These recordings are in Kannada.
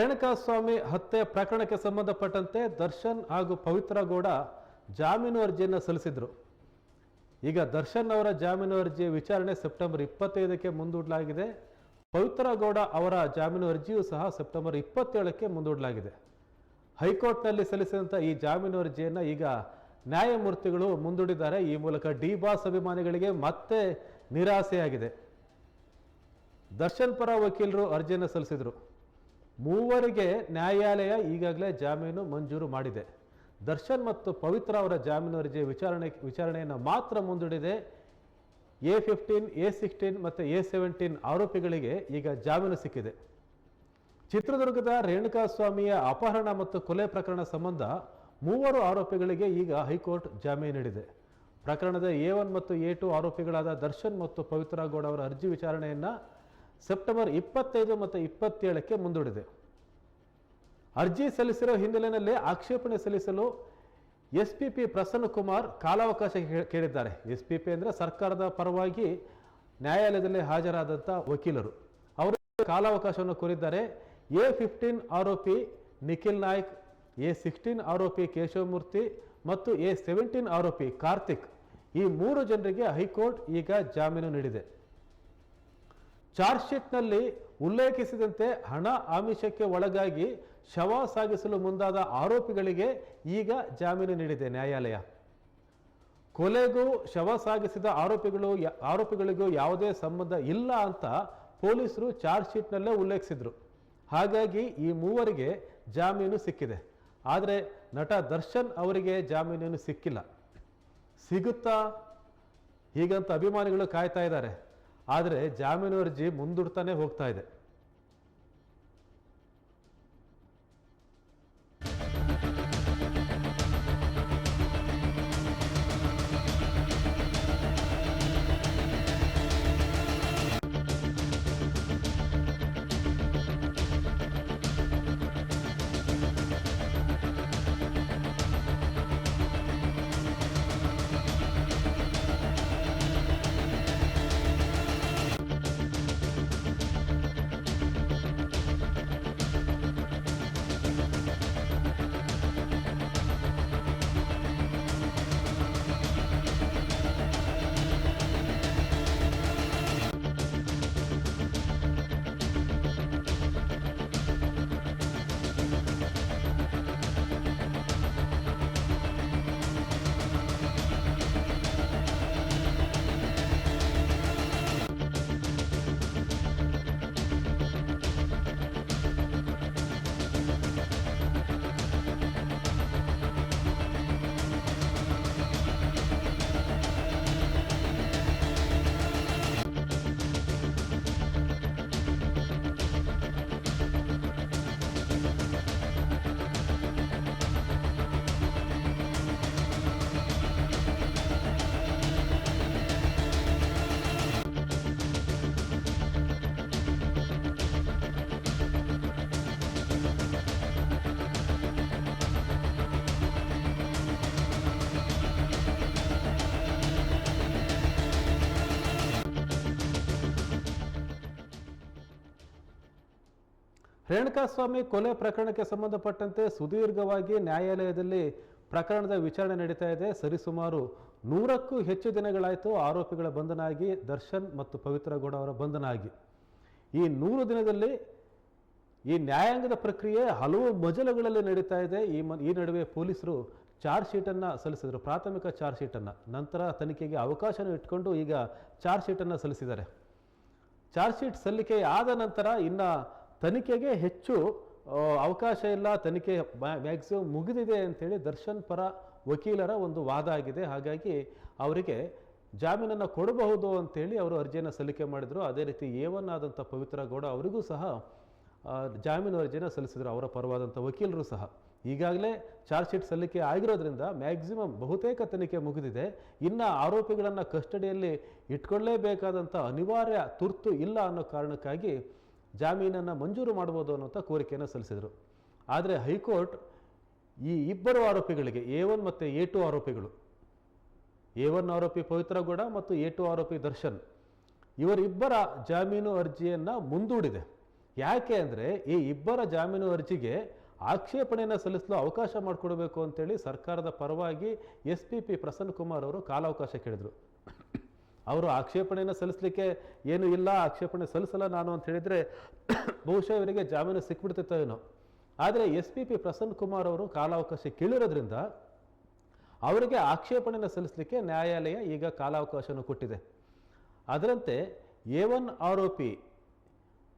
ರೇಣುಕಾಸ್ವಾಮಿ ಹತ್ಯೆ ಪ್ರಕರಣಕ್ಕೆ ಸಂಬಂಧಪಟ್ಟಂತೆ ದರ್ಶನ್ ಹಾಗೂ ಪವಿತ್ರ ಗೌಡ ಜಾಮೀನು ಅರ್ಜಿಯನ್ನು ಸಲ್ಲಿಸಿದ್ರು. ಈಗ ದರ್ಶನ್ ಅವರ ಜಾಮೀನು ಅರ್ಜಿ ವಿಚಾರಣೆ ಸೆಪ್ಟೆಂಬರ್ ಇಪ್ಪತ್ತೈದಕ್ಕೆ ಮುಂದೂಡಲಾಗಿದೆ. ಪವಿತ್ರ ಗೌಡ ಅವರ ಜಾಮೀನು ಅರ್ಜಿಯೂ ಸಹ ಸೆಪ್ಟೆಂಬರ್ ಇಪ್ಪತ್ತೇಳಕ್ಕೆ ಮುಂದೂಡಲಾಗಿದೆ. ಹೈಕೋರ್ಟ್ನಲ್ಲಿ ಸಲ್ಲಿಸಿದಂಥ ಈ ಜಾಮೀನು ಅರ್ಜಿಯನ್ನು ಈಗ ನ್ಯಾಯಮೂರ್ತಿಗಳು ಮುಂದೂಡಿದ್ದಾರೆ. ಈ ಮೂಲಕ ಡಿ ಬಾಸ್ ಅಭಿಮಾನಿಗಳಿಗೆ ಮತ್ತೆ ನಿರಾಸೆಯಾಗಿದೆ. ದರ್ಶನ್ ಪರ ವಕೀಲರು ಅರ್ಜಿಯನ್ನು ಸಲ್ಲಿಸಿದರು. ಮೂವರಿಗೆ ನ್ಯಾಯಾಲಯ ಈಗಾಗಲೇ ಜಾಮೀನು ಮಂಜೂರು ಮಾಡಿದೆ. ದರ್ಶನ್ ಮತ್ತು ಪವಿತ್ರ ಅವರ ಜಾಮೀನು ಅರ್ಜಿ ವಿಚಾರಣೆ, ವಿಚಾರಣೆಯನ್ನು ಮಾತ್ರ ಮುಂದೂಡಿದೆ. ಎ ಫಿಫ್ಟೀನ್, ಎ ಸಿಕ್ಸ್ಟೀನ್ ಮತ್ತು ಎ ಸೆವೆಂಟೀನ್ ಆರೋಪಿಗಳಿಗೆ ಈಗ ಜಾಮೀನು ಸಿಕ್ಕಿದೆ. ಚಿತ್ರದುರ್ಗದ ರೇಣುಕಾಸ್ವಾಮಿಯ ಅಪಹರಣ ಮತ್ತು ಕೊಲೆ ಪ್ರಕರಣ ಸಂಬಂಧ ಮೂವರು ಆರೋಪಿಗಳಿಗೆ ಈಗ ಹೈಕೋರ್ಟ್ ಜಾಮೀನು ನೀಡಿದೆ. ಪ್ರಕರಣದ ಎ ಒನ್ ಮತ್ತು ಎ ಟು ಆರೋಪಿಗಳಾದ ದರ್ಶನ್ ಮತ್ತು ಪವಿತ್ರ ಗೌಡ ಅವರ ಅರ್ಜಿ ವಿಚಾರಣೆಯನ್ನು ಸೆಪ್ಟೆಂಬರ್ ಇಪ್ಪತ್ತೈದು ಮತ್ತು ಇಪ್ಪತ್ತೇಳಕ್ಕೆ ಮುಂದೂಡಿದೆ. ಅರ್ಜಿ ಸಲ್ಲಿಸಿರೋ ಹಿನ್ನೆಲೆಯಲ್ಲಿ ಆಕ್ಷೇಪಣೆ ಸಲ್ಲಿಸಲು S P P Prasanna Kumar ಕಾಲಾವಕಾಶ ಕೇಳಿದ್ದಾರೆ. ಎಸ್ ಪಿ ಪಿ ಅಂದರೆ ಸರ್ಕಾರದ ಪರವಾಗಿ ನ್ಯಾಯಾಲಯದಲ್ಲಿ ಹಾಜರಾದಂಥ ವಕೀಲರು. ಅವರು ಕಾಲಾವಕಾಶವನ್ನು ಕೋರಿದ್ದಾರೆ. ಎ ಫಿಫ್ಟೀನ್ ಆರೋಪಿ ನಿಖಿಲ್ ನಾಯ್ಕ್, ಎ ಸಿಕ್ಸ್ಟೀನ್ ಆರೋಪಿ ಕೇಶವಮೂರ್ತಿ ಮತ್ತು ಎ ಸೆವೆಂಟೀನ್ ಆರೋಪಿ ಕಾರ್ತಿಕ್ ಈ ಮೂರು ಜನರಿಗೆ ಹೈಕೋರ್ಟ್ ಈಗ ಜಾಮೀನು ನೀಡಿದೆ. ಚಾರ್ಜ್ ಶೀಟ್ನಲ್ಲಿ ಉಲ್ಲೇಖಿಸಿದಂತೆ ಹಣ ಆಮಿಷಕ್ಕೆ ಒಳಗಾಗಿ ಶವ ಸಾಗಿಸಲು ಮುಂದಾದ ಆರೋಪಿಗಳಿಗೆ ಈಗ ಜಾಮೀನು ನೀಡಿದೆ ನ್ಯಾಯಾಲಯ. ಕೊಲೆಗೂ ಶವ ಸಾಗಿಸಿದ ಆರೋಪಿಗಳು ಆರೋಪಿಗಳಿಗೂ ಯಾವುದೇ ಸಂಬಂಧ ಇಲ್ಲ ಅಂತ ಪೊಲೀಸರು ಚಾರ್ಜ್ ಶೀಟ್ನಲ್ಲೇ ಉಲ್ಲೇಖಿಸಿದ್ರು. ಹಾಗಾಗಿ ಈ ಮೂವರಿಗೆ ಜಾಮೀನು ಸಿಕ್ಕಿದೆ. ಆದರೆ ನಟ ದರ್ಶನ್ ಅವರಿಗೆ ಜಾಮೀನು ಸಿಕ್ಕಿಲ್ಲ. ಸಿಗುತ್ತಾ? ಹೀಗಂತ ಅಭಿಮಾನಿಗಳು ಕಾಯ್ತಾ ಇದ್ದಾರೆ. ಆದರೆ ಜಾಮೀನು ಅರ್ಜಿ ಮುಂದೂಡ್ತಾನೆ ಹೋಗ್ತಾ ಇದೆ. ರೇಣುಕಾಸ್ವಾಮಿ ಕೊಲೆ ಪ್ರಕರಣಕ್ಕೆ ಸಂಬಂಧಪಟ್ಟಂತೆ ಸುದೀರ್ಘವಾಗಿ ನ್ಯಾಯಾಲಯದಲ್ಲಿ ಪ್ರಕರಣದ ವಿಚಾರಣೆ ನಡೀತಾ ಇದೆ. ಸರಿಸುಮಾರು ನೂರಕ್ಕೂ ಹೆಚ್ಚು ದಿನಗಳಾಯಿತು ಆರೋಪಿಗಳ ಬಂಧನ ಆಗಿ ದರ್ಶನ್ ಮತ್ತು ಪವಿತ್ರ ಗೌಡ ಅವರ ಬಂಧನ ಆಗಿ ಈ ನೂರು ದಿನದಲ್ಲಿ ಈ ನ್ಯಾಯಾಂಗದ ಪ್ರಕ್ರಿಯೆ ಹಲವು ಮಜಲುಗಳಲ್ಲಿ ನಡೀತಾ ಇದೆ. ಈ ಮ, ಈ ನಡುವೆ ಪೊಲೀಸರು ಚಾರ್ಜ್ ಶೀಟನ್ನು ಸಲ್ಲಿಸಿದರು, ಪ್ರಾಥಮಿಕ ಚಾರ್ಜ್ ಶೀಟನ್ನು. ನಂತರ ತನಿಖೆಗೆ ಅವಕಾಶನ ಇಟ್ಕೊಂಡು ಈಗ ಚಾರ್ಜ್ ಶೀಟನ್ನು ಸಲ್ಲಿಸಿದ್ದಾರೆ. ಚಾರ್ಜ್ ಶೀಟ್ ಸಲ್ಲಿಕೆ ಆದ ನಂತರ ಇನ್ನು ತನಿಖೆಗೆ ಹೆಚ್ಚು ಅವಕಾಶ ಇಲ್ಲ, ತನಿಖೆ ಮ್ಯಾಕ್ಸಿಮಮ್ ಮುಗಿದಿದೆ ಅಂಥೇಳಿ ದರ್ಶನ್ ಪರ ವಕೀಲರ ಒಂದು ವಾದ ಆಗಿದೆ. ಹಾಗಾಗಿ ಅವರಿಗೆ ಜಾಮೀನನ್ನು ಕೊಡಬಹುದು ಅಂತೇಳಿ ಅವರು ಅರ್ಜಿಯನ್ನು ಸಲ್ಲಿಕೆ ಮಾಡಿದರು. ಅದೇ ರೀತಿ ಆದಂಥ ಪವಿತ್ರ ಗೌಡ ಅವರಿಗೂ ಸಹ ಜಾಮೀನು ಅರ್ಜಿಯನ್ನು ಸಲ್ಲಿಸಿದರು. ಅವರ ಪರವಾದಂಥ ವಕೀಲರು ಸಹ. ಈಗಾಗಲೇ ಚಾರ್ಜ್ ಶೀಟ್ ಸಲ್ಲಿಕೆ ಆಗಿರೋದ್ರಿಂದ ಮ್ಯಾಕ್ಸಿಮಮ್ ಬಹುತೇಕ ತನಿಖೆ ಮುಗಿದಿದೆ. ಇನ್ನು ಆರೋಪಿಗಳನ್ನು ಕಸ್ಟಡಿಯಲ್ಲಿ ಇಟ್ಕೊಳ್ಳೇಬೇಕಾದಂಥ ಅನಿವಾರ್ಯ ತುರ್ತು ಇಲ್ಲ ಅನ್ನೋ ಕಾರಣಕ್ಕಾಗಿ ಜಾಮೀನನ್ನು ಮಂಜೂರು ಮಾಡ್ಬೋದು ಅನ್ನುವಂಥ ಕೋರಿಕೆಯನ್ನು ಸಲ್ಲಿಸಿದರು. ಆದರೆ ಹೈಕೋರ್ಟ್ ಈ ಇಬ್ಬರು ಆರೋಪಿಗಳಿಗೆ, ಎ ಒನ್ ಮತ್ತು ಎ ಟು ಆರೋಪಿಗಳು, ಎ ಒನ್ ಆರೋಪಿ ಪವಿತ್ರ ಗೌಡ ಮತ್ತು ಎ ಟು ಆರೋಪಿ ದರ್ಶನ್ ಇವರಿಬ್ಬರ ಜಾಮೀನು ಅರ್ಜಿಯನ್ನು ಮುಂದೂಡಿದೆ. ಯಾಕೆ ಅಂದರೆ ಈ ಇಬ್ಬರ ಜಾಮೀನು ಅರ್ಜಿಗೆ ಆಕ್ಷೇಪಣೆಯನ್ನು ಸಲ್ಲಿಸಲು ಅವಕಾಶ ಮಾಡಿಕೊಡಬೇಕು ಅಂತೇಳಿ ಸರ್ಕಾರದ ಪರವಾಗಿ S P P Prasanna Kumar ಅವರು ಕಾಲಾವಕಾಶ ಕೇಳಿದರು. ಅವರು ಆಕ್ಷೇಪಣೆಯನ್ನು ಸಲ್ಲಿಸಲಿಕ್ಕೆ ಏನು ಇಲ್ಲ, ಆಕ್ಷೇಪಣೆ ಸಲ್ಲಿಸಲ್ಲ ನಾನು ಅಂತ ಹೇಳಿದರೆ ಬಹುಶಃ ಇವರಿಗೆ ಜಾಮೀನು ಸಿಕ್ಬಿಡ್ತಿತ್ತೋ ಏನೋ. ಆದರೆ S P P Prasanna Kumar ಅವರು ಕಾಲಾವಕಾಶ ಕೇಳಿರೋದ್ರಿಂದ ಅವರಿಗೆ ಆಕ್ಷೇಪಣೆಯನ್ನು ಸಲ್ಲಿಸಲಿಕ್ಕೆ ನ್ಯಾಯಾಲಯ ಈಗ ಕಾಲಾವಕಾಶವನ್ನು ಕೊಟ್ಟಿದೆ. ಅದರಂತೆ ಎ ಒನ್ ಆರೋಪಿ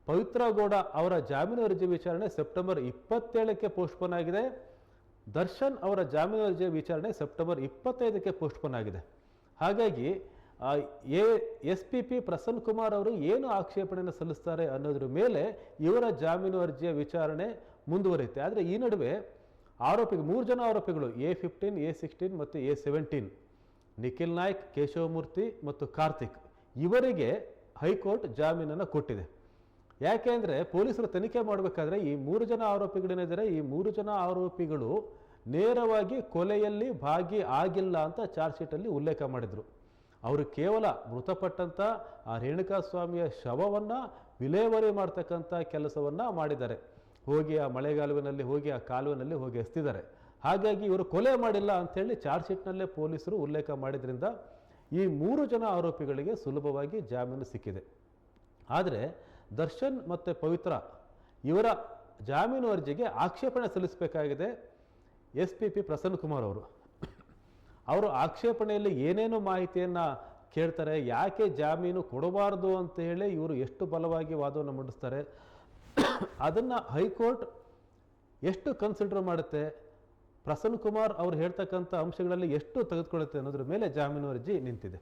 ಪವಿತ್ರಗೌಡ ಅವರ ಜಾಮೀನು ಅರ್ಜಿ ವಿಚಾರಣೆ ಸೆಪ್ಟೆಂಬರ್ ಇಪ್ಪತ್ತೇಳಕ್ಕೆ ಪೋಸ್ಟ್ಪೋನ್ ಆಗಿದೆ. ದರ್ಶನ್ ಅವರ ಜಾಮೀನು ಅರ್ಜಿ ವಿಚಾರಣೆ ಸೆಪ್ಟೆಂಬರ್ ಇಪ್ಪತ್ತೈದಕ್ಕೆ ಪೋಸ್ಟ್ಪೋನ್ ಆಗಿದೆ. ಹಾಗಾಗಿ A, S P P Prasanna Kumar ಅವರು ಏನು ಆಕ್ಷೇಪಣೆಯನ್ನು ಸಲ್ಲಿಸ್ತಾರೆ ಅನ್ನೋದ್ರ ಮೇಲೆ ಇವರ ಜಾಮೀನು ಅರ್ಜಿಯ ವಿಚಾರಣೆ ಮುಂದುವರಿಯುತ್ತೆ. ಆದರೆ ಈ ನಡುವೆ ಆರೋಪಿಗಳು ಮೂರು ಜನ ಆರೋಪಿಗಳು, ಎ ಫಿಫ್ಟೀನ್, ಎ ಸಿಕ್ಸ್ಟೀನ್ ಮತ್ತು ಎ ಸೆವೆಂಟೀನ್, ನಿಖಿಲ್ ನಾಯ್ಕ್, ಕೇಶವಮೂರ್ತಿ ಮತ್ತು ಕಾರ್ತಿಕ್, ಇವರಿಗೆ ಹೈಕೋರ್ಟ್ ಜಾಮೀನನ್ನು ಕೊಟ್ಟಿದೆ. ಯಾಕೆಂದರೆ ಪೊಲೀಸರು ತನಿಖೆ ಮಾಡಬೇಕಾದ್ರೆ ಈ ಮೂರು ಜನ ಆರೋಪಿಗಳೇನಿದ್ದಾರೆ, ಈ ಮೂರು ಜನ ಆರೋಪಿಗಳು ನೇರವಾಗಿ ಕೊಲೆಯಲ್ಲಿ ಭಾಗಿ ಆಗಿಲ್ಲ ಅಂತ ಚಾರ್ಜ್ ಶೀಟಲ್ಲಿ ಉಲ್ಲೇಖ ಮಾಡಿದರು. ಅವರು ಕೇವಲ ಮೃತಪಟ್ಟಂಥ ಆ ರೇಣುಕಾಸ್ವಾಮಿಯ ಶವವನ್ನು ವಿಲೇವಾರಿ ಮಾಡ್ತಕ್ಕಂಥ ಕೆಲಸವನ್ನು ಮಾಡಿದ್ದಾರೆ. ಹೋಗಿ ಆ ಮಳೆಗಾಲುವಿನಲ್ಲಿ ಹೋಗಿ ಆ ಕಾಲುವಿನಲ್ಲಿ ಹೋಗಿ ಎಸ್ತಿದ್ದಾರೆ. ಹಾಗಾಗಿ ಇವರು ಕೊಲೆ ಮಾಡಿಲ್ಲ ಅಂಥೇಳಿ ಚಾರ್ಜ್ ಶೀಟ್ನಲ್ಲೇ ಪೊಲೀಸರು ಉಲ್ಲೇಖ ಮಾಡಿದ್ರಿಂದ ಈ ಮೂರು ಜನ ಆರೋಪಿಗಳಿಗೆ ಸುಲಭವಾಗಿ ಜಾಮೀನು ಸಿಕ್ಕಿದೆ. ಆದರೆ ದರ್ಶನ್ ಮತ್ತು ಪವಿತ್ರ ಇವರ ಜಾಮೀನು ಅರ್ಜಿಗೆ ಆಕ್ಷೇಪಣೆ ಸಲ್ಲಿಸಬೇಕಾಗಿದೆ. S P P Prasanna Kumar ಅವರು. ಅವರು ಆಕ್ಷೇಪಣೆಯಲ್ಲಿ ಏನೇನು ಮಾಹಿತಿಯನ್ನು ಕೇಳ್ತಾರೆ, ಯಾಕೆ ಜಾಮೀನು ಕೊಡಬಾರ್ದು ಅಂತ ಹೇಳಿ ಇವರು ಎಷ್ಟು ಬಲವಾಗಿ ವಾದವನ್ನು ಮಂಡಿಸ್ತಾರೆ, ಅದನ್ನು ಹೈಕೋರ್ಟ್ ಎಷ್ಟು ಕನ್ಸಿಡರ್ ಮಾಡುತ್ತೆ, ಪ್ರಸನ್ನ ಕುಮಾರ್ ಅವರು ಹೇಳ್ತಕ್ಕಂಥ ಅಂಶಗಳಲ್ಲಿ ಎಷ್ಟು ತೆಗೆದುಕೊಳ್ಳುತ್ತೆ ಅನ್ನೋದ್ರ ಮೇಲೆ ಜಾಮೀನು ಅರ್ಜಿ ನಿಂತಿದೆ.